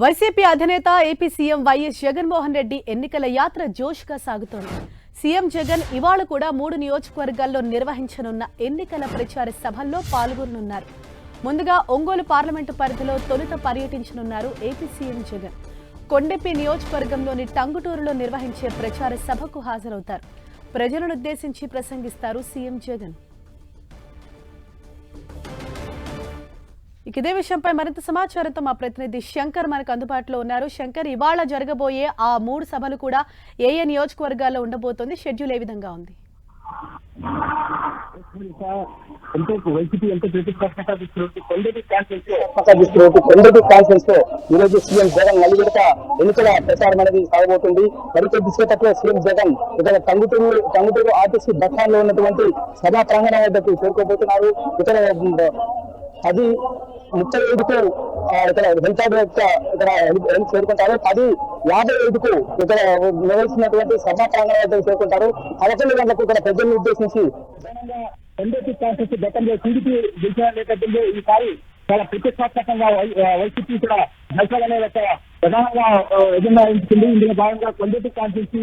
YCP అధినేత AP CM YS Jaganmohan Reddy ఎన్నికల యాత్ర జోష్గా సాగుతోంది. సీఎం జగన్ ఇవాళ కూడా మూడు నియోజకవర్గాల్లో నిర్వహించనున్న ఎన్నికల ప్రచార సభల్లో పాల్గొనున్నారు ముందుగా ఒంగోలు పార్లమెంటు పరిధిలో తొలుత పర్యటించనున్నారు ఏపీ సీఎం జగన్. కొండెపి నియోజకవర్గంలోని టంగుటూరులో నిర్వహించే ప్రచార సభకు హాజరవుతారు. ప్రజలనుద్దేశించి ప్రసంగిస్తారు సీఎం జగన్. ఇక ఇదే విషయంపై మరింత సమాచారంతో మా ప్రతినిధి శంకర్ మనకు అందుబాటులో ఉన్నారు. శంకర్ ఇవాళ జరగబోయే ఆ మూడు సభలు కూడా ఏ ఏ నియోజకవర్గాల్లో ఉండబోతోంది? షెడ్యూల్ ఏ విధంగా ఉంది? వైసీపీ ఎంతో కాన్ఫరెన్స్ ఈ రోజు సీఎం జగన్ ఎన్నికల ప్రచారం అనేది సాగబోతుంది. మరికొద్ది సీఎం జగన్ ఇక్కడ టంగుటూరు టంగుటూరు ఆర్టీసీ బస్ స్టాండ్లో ఉన్నటువంటి సభా ప్రాంగణం వద్దకు చేరుకోబోతున్నారు. ఇక్కడ అది ముప్పై ఐదుకు ఇక్కడ వెంకటాద్రి యొక్క ఇక్కడ చేరుకుంటారు. పది యాభై ఐదుకు ఇక్కడ నివసిస్తున్నటువంటి సభా ప్రాంగణాలు చేరుకుంటారు. పదకొండు గంటలకు ఇక్కడ ప్రజలను ఉద్దేశించి ప్రధానంగా కొండటి గతంలో టీడీపీ గెలిచిన నేపథ్యంలో ఈసారి చాలా ప్రతిష్టాత్మకంగా వైసీపీ కూడా నడపాలనే ఒక ప్రధానంగా ఆ, ఎజెండా ఎంచుకుంది. ఇందులో భాగంగా కొండటి కాన్ఫరెన్స్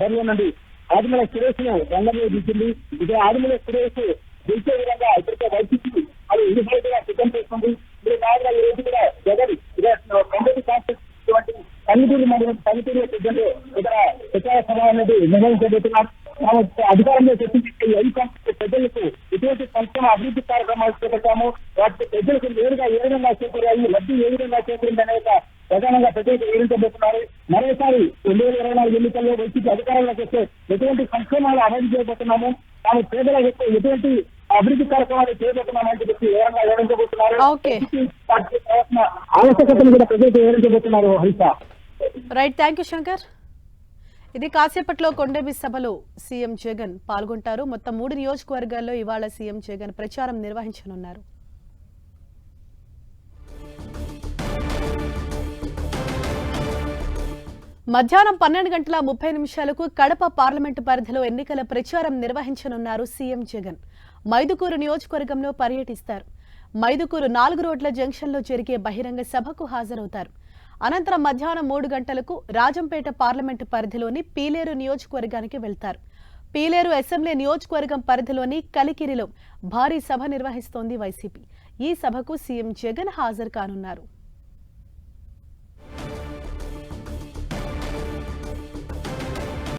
బరిలో నుండి ఆదిమల సురేష్ను రంగంలో దించింది. ఇదే ఆదిమల సురేష్ గెలిచే విధంగా ఇప్పటికే వైసీపీ అది ఇరువైపుగా సిద్ధం చేస్తుంది. ఈ రోజు కూడా జగన్ ఇదే కొండటి పనితీరు మరియు పనితీరు సిద్ధంలో ఇక్కడ ప్రచార సభ అనేది నిర్వహించబోతున్నారు కాబట్టి అధికారంలో తెచ్చింది ఐదు ప్రజలకు ఇటువంటి సంక్షేమ అభివృద్ధి కార్యక్రమాలు చేపట్టాము. వాటి ప్రజలకు నేరుగా ఏ విధంగా చేకూరాయి లబ్ధి ఏ విధంగా చేకూరింది అనే ఒక ప్రధానంగా ప్రజలకు వివరించబోతున్నారు. మరోసారి రెండు వేల ఇరవై నాలుగు ఎన్నికల్లో వైసీపీ అధికారంలోకి వస్తే ఎటువంటి సంక్షేమాలు అమలు చేయబోతున్నాము? తాము యొక్క ఎటువంటి అభివృద్ధి కార్యక్రమాలు చేయబోతున్నామని చెప్పి వివరంగా వివరించబోతున్నారు. ఆవశ్యకతను కూడా ప్రజలకు వివరించబోతున్నారు Haritha right thank you Shankar ఇది కాసేపట్లో కొండబి సభలో సీఎం జగన్ పాల్గొంటారు. మొత్తం మూడు నియోజకవర్గాల్లో ఇవాళ సీఎం జగన్ ప్రచారం నిర్వహించనున్నారు. మధ్యాహ్నం పన్నెండు గంటల ముప్పై నిమిషాలకు కడప పార్లమెంటు పరిధిలో ఎన్నికల ప్రచారం నిర్వహించనున్నారు సీఎం జగన్. మైదుకూరు నియోజకవర్గంలో పర్యటిస్తారు. మైదుకూరు నాలుగు రోడ్ల జంక్షన్లో జరిగే బహిరంగ సభకు హాజరవుతారు. అనంతరం మధ్యాహ్నం మూడు గంటలకు రాజంపేట పార్లమెంటు పరిధిలోని పీలేరు నియోజకవర్గానికి వెళ్తారు. పీలేరు అసెంబ్లీ నియోజకవర్గం పరిధిలోని కలికిరిలో భారీ సభ నిర్వహిస్తోంది వైసీపీ. ఈ సభకు సీఎం జగన్ హాజరు కానున్నారు.